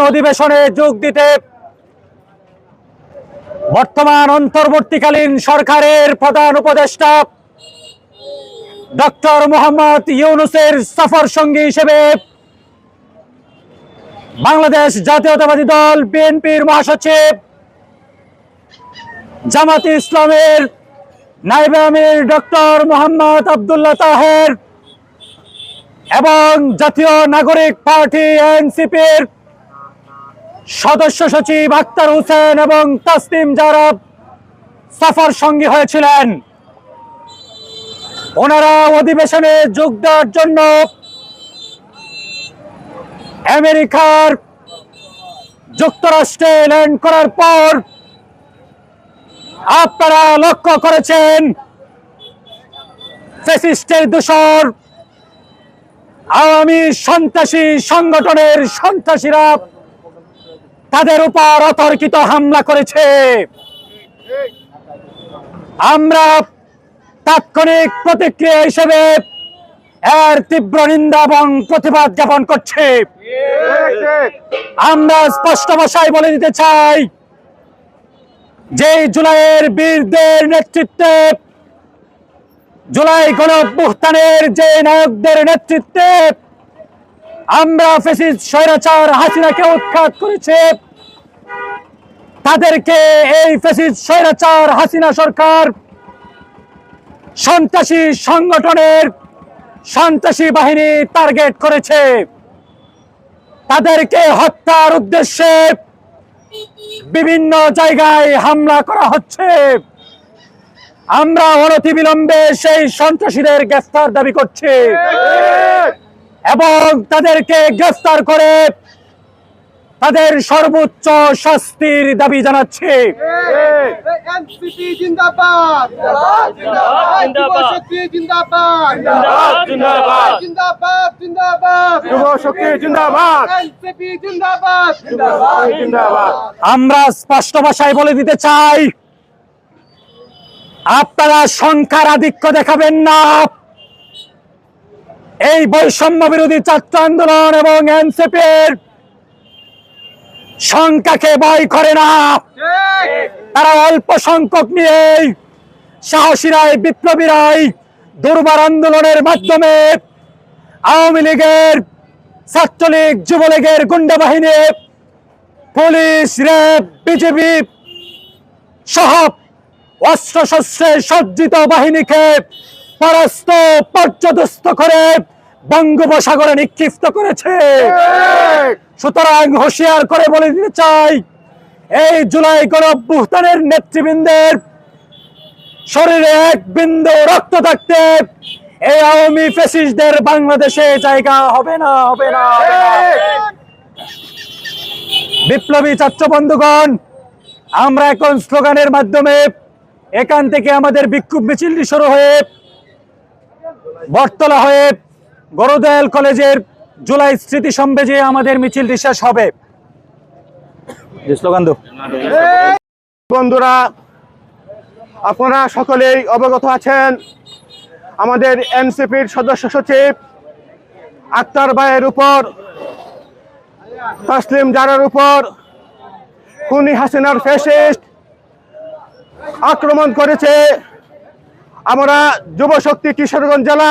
অধিবেশনে যোগ দিতে বর্তমান অন্তর্বর্তীকালীন সরকারের প্রধান উপদেষ্টা ডক্টর মোহাম্মদ ইউনুসের সফর সঙ্গী হিসেবে বাংলাদেশ জাতীয়তাবাদী দল বিএনপির মহাসচিব জামাত ইসলামের নাইবে আমির ডক্টর মোহাম্মদ আবদুল্লাহ তাহের এবং জাতীয় নাগরিক পার্টি এনসিপির সদস্য সচিব আক্তার হোসেন এবং তাসলিম জারাব সফর সঙ্গী হয়েছিলেন। ওনারা অধিবেশনে যোগ দেওয়ার জন্য আমেরিকার যুক্তরাষ্ট্রে ল্যান্ড করার পর আপনারা লক্ষ্য করেছেন, ফেসিস্টের দোষর আওয়ামী সন্ত্রাসী সংগঠনের সন্ত্রাসীরা তাদের উপর অতর্কিত হামলা করেছে। আমরা তাৎক্ষণিক প্রতিক্রিয়া হিসেবে এর তীব্র নিন্দা এবং প্রতিবাদ জ্ঞাপন করছি। আমরা স্পষ্ট ভাষায় বলে দিতে চাই যে জুলাইয়ের বীরদের নেতৃত্বে জুলাই গণঅভ্যুত্থানের যে নায়কদের নেতৃত্বে আমরা ফেসিস স্বৈরাচার হাসিনাকে উৎখাত করেছে। তাদেরকে এই ফেসিস স্বৈরাচার হাসিনা সরকার সন্ত্রাসী সংগঠনের সন্ত্রাসী বাহিনী টার্গেট করেছে। তাদেরকে হত্যার উদ্দেশ্যে বিভিন্ন জায়গায় হামলা করা হচ্ছে। আমরা অনতিবিলম্বে সেই সন্ত্রাসীদের গ্রেফতার দাবি করছি। এবং তাদেরকে গ্রেফতার করে তাদের সর্বোচ্চ শাস্তির দাবি জানাচ্ছি আমরা স্পষ্ট ভাষায় বলে দিতে চাই আপনারা সংখ্যার আধিক্য দেখাবেন না এই বৈষম্য বিরোধী ছাত্র আন্দোলন এবং এনসিপির সংখ্যাকে ভয় করে না। তারা অল্প সংখ্যক নিয়েই সাহসীরাই বিপ্লবীরাই দুর্বার আন্দোলনের মাধ্যমে আওয়ামী লীগের ছাত্রলীগ, যুবলীগের গুন্ডা বাহিনী, পুলিশ, র্যাব বিজেপি সহ অস্ত্র শস্ত্রে সজ্জিত বাহিনীকে পরাস্ত পর্যদস্ত করে বঙ্গোপসাগরে নিক্ষিপ্ত করেছে। সুতরাং হুঁশিয়ার করে বলে দিতে চাই, এই জুলাই গণঅভ্যুত্থানের নেতৃবৃন্দের শরীরে এক বিন্দু রক্ত থাকতে এই আওয়ামী ফেসিস্টদের বাংলাদেশে জায়গা হবে না হবে না হবে না। বিপ্লবী ছাত্র বন্ধুগণ, আমরা এখন স্লোগানের মাধ্যমে এখান থেকে আমাদের বিক্ষোভ মিছিলটি শুরু হয়ে বটতলা হয়ে গরুদয়াল কলেজের জুলাই স্মৃতি সম্বেজে আমাদের মিছিলটি শেষ হবে। বন্ধুরা, আপনারা সকলেই অবগত আছেন, আমাদের এনসিপির সদস্য সচিব আক্তার ভাইয়ের উপর, তসলিম জারার উপর, খুনি হাসিনার ফেসিস্ট আক্রমণ করেছে। আমরা যুবশক্তি কিশোরগঞ্জ জেলা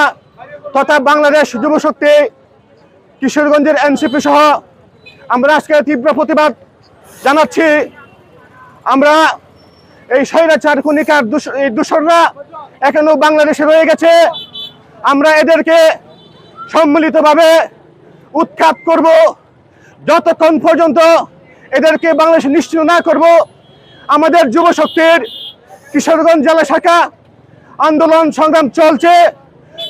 তথা বাংলাদেশ যুবশক্তি কিশোরগঞ্জের এনসিপি সহ আমরা আজকে তীব্র প্রতিবাদ জানাচ্ছি। আমরা এই স্বৈরাচার খুনিকার এই দূষণরা এখনও বাংলাদেশে রয়ে গেছে। আমরা এদেরকে সম্মিলিতভাবে উৎখাত করব। যতক্ষণ পর্যন্ত এদেরকে বাংলাদেশে নিশ্চিত না করব, আমাদের যুবশক্তির কিশোরগঞ্জ জেলা শাখা আন্দোলন সংগ্রাম চলছে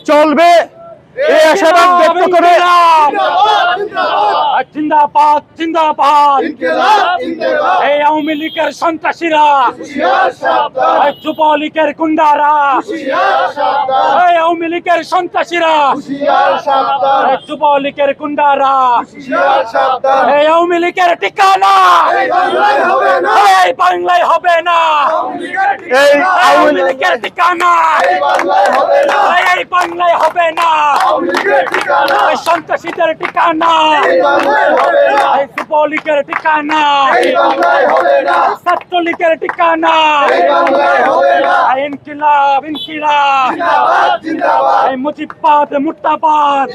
চলবে। এই আশাবাদ ব্যক্ত করে জিন্দাবাদ জিন্দাবাদ। এই আওয়ামী লীগের সন্ত্রাসীরা যুবলীগের গুন্ডারা আওয়ামী লীগের সন্ত্রাসীরা। যুবলীগের গুন্ডারা। এই আওয়ামী লীগের ঠিকানা। এই বাংলায় হবে না। এই আওয়ামী লীগের ঠিকানা। এই বাংলায় হবে না। সন্ত্রাসীদের ঠিকানা। যুবলীগের ঠিকানা। ছাত্রলীগের ঠিকানা। ইনকিলাব ইনকিলাব। মুজিবাদ মুর্দাবাদ।